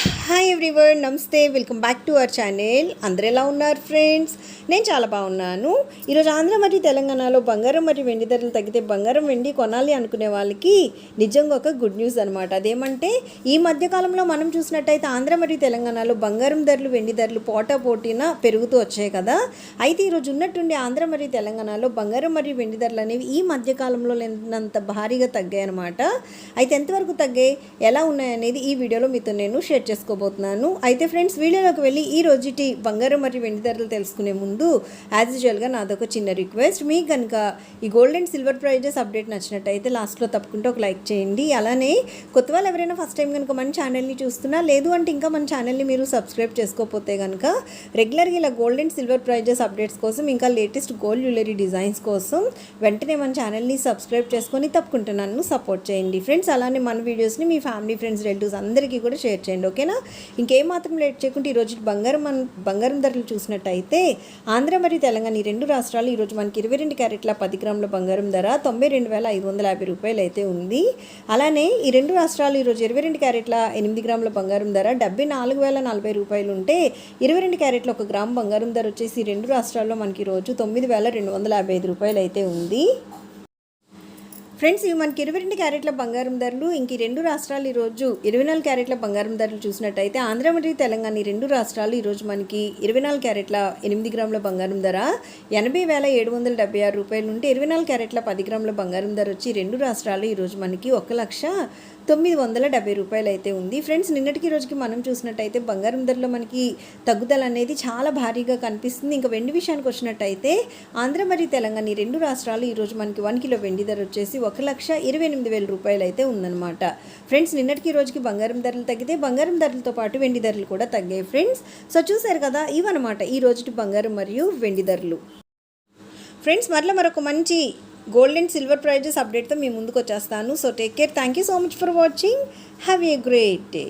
Hi everyone నమస్తే. Welcome back to our channel అందరు ఎలా ఉన్నారు ఫ్రెండ్స్ నేను చాలా బాగున్నాను. ఈరోజు ఆంధ్ర మరియు తెలంగాణలో బంగారం మరియు వెండి ధరలు తగ్గితే బంగారం వెండి కొనాలి అనుకునే వాళ్ళకి నిజంగా ఒక గుడ్ న్యూస్ అనమాట అదేమంటే ఈ మధ్యకాలంలో మనం చూసినట్టయితే ఆంధ్ర మరియు తెలంగాణలో బంగారం ధరలు వెండి ధరలు పోటా పోటీన పెరుగుతూ వచ్చాయి కదా. అయితే ఈరోజు ఉన్నట్టుండి ఆంధ్ర మరియు తెలంగాణలో బంగారం మరియు వెండి ధరలు అనేవి ఈ మధ్యకాలంలో లేనంత భారీగా తగ్గాయి అనమాట అయితే ఎంతవరకు తగ్గాయి ఎలా ఉన్నాయనేది ఈ వీడియోలో మీతో నేను షేర్ చేసుకోబోతున్నాను. అయితే ఫ్రెండ్స్ వీడియోలోకి వెళ్ళి ఈ రోజుటి బంగారం మరియు వెండి ధరలు తెలుసుకునే ముందు యాజ్ యూజువల్గా నాదొక చిన్న రిక్వెస్ట్ మీకు కనుక ఈ gold and silver prices update నచ్చినట్టయితే లాస్ట్లో తప్పకుండా ఒక లైక్ చేయండి. అలానే కొత్త వాళ్ళు ఎవరైనా ఫస్ట్ టైం కనుక మన ఛానల్ని చూస్తున్నా లేదు అంటే ఇంకా మన ఛానల్ని మీరు సబ్స్క్రైబ్ చేసుకోకపోతే కనుక రెగ్యులర్గా ఇలా gold and silver prices updates కోసం ఇంకా లేటెస్ట్ గోల్డ్ జ్యువెలరీ డిజైన్స్ కోసం వెంటనే మన ఛానల్ని సబ్స్క్రైబ్ చేసుకొని తప్పకుండా నన్ను సపోర్ట్ చేయండి. ఫ్రెండ్స్ అలానే మన వీడియోస్ని మీ ఫ్యామిలీ ఫ్రెండ్స్ రిలేటివ్స్ అందరికీ కూడా షేర్ చేయండి ఓకే ఓకేనా? ఇంకేం మాత్రం లేట్ చేయకుండా ఈరోజు బంగారం మన బంగారం ధరలు చూసినట్టయితే ఆంధ్ర మరియు తెలంగాణ ఈ రెండు రాష్ట్రాలు ఈరోజు మనకి ఇరవై రెండు క్యారెట్ల పది గ్రాముల బంగారం ధర తొంభై రెండు వేల ఐదు వందల యాభై రూపాయలు అయితే ఉంది. అలానే ఈ రెండు రాష్ట్రాలు ఈరోజు ఇరవై రెండు క్యారెట్ల ఎనిమిది గ్రాముల బంగారం ధర డెబ్బై నాలుగు వేల నలభై రూపాయలు ఉంటే ఇరవై రెండు క్యారెట్ల ఒక గ్రామ్ బంగారం ధర వచ్చేసి ఈ రెండు రాష్ట్రాల్లో మనకి ఈరోజు తొమ్మిది వేల రెండు వందల యాభై ఐదు రూపాయలు అయితే ఉంది. ఫ్రెండ్స్ ఇవి మనకి ఇరవై రెండు క్యారెట్ల బంగారం ధరలు. ఇంక రెండు రాష్ట్రాలు ఈరోజు ఇరవై నాలుగు క్యారెట్ల బంగారం ధరలు చూసినట్టయితే ఆంధ్ర మరియు తెలంగాణ ఈ రెండు రాష్ట్రాలు ఈరోజు మనకి ఇరవై నాలుగు క్యారెట్ల ఎనిమిది గ్రాముల బంగారం ధర ఎనభై వేల ఏడు వందల డెబ్బై ఆరు రూపాయలు ఉంటే ఇరవై నాలుగు క్యారెట్ల పది గ్రాముల బంగారం ధర వచ్చి రెండు రాష్ట్రాలు ఈరోజు మనకి ఒక లక్ష తొమ్మిది వందల డెబ్బై రూపాయలు అయితే ఉంది. ఫ్రెండ్స్ నిన్నటికి రోజుకి మనం చూసినట్టయితే బంగారం ధరలో మనకి తగ్గుదల అనేది చాలా భారీగా కనిపిస్తుంది. ఇంకా వెండి విషయానికి వచ్చినట్టయితే ఆంధ్ర మరియు తెలంగాణ ఈ రెండు రాష్ట్రాలు ఈరోజు మనకి వన్ కిలో వెండి ధర వచ్చేసి ఒక లక్ష ఇరవై ఎనిమిది వేల రూపాయలు అయితే ఉందన్నమాట. ఫ్రెండ్స్ నిన్నటికి రోజుకి బంగారం ధరలు తగ్గితే బంగారం ధరలతో పాటు వెండి ధరలు కూడా తగ్గాయి ఫ్రెండ్స్ సో చూసారు కదా ఇవన్నమాట ఈ రోజుటి బంగారం మరియు వెండి ధరలు. ఫ్రెండ్స్ మరలా మరొక మంచి గోల్డ్ అండ్ సిల్వర్ ప్రైజెస్ అప్డేట్తో మీ ముందుకు వచ్చేస్తాను. So take care thank you so much for watching have a great day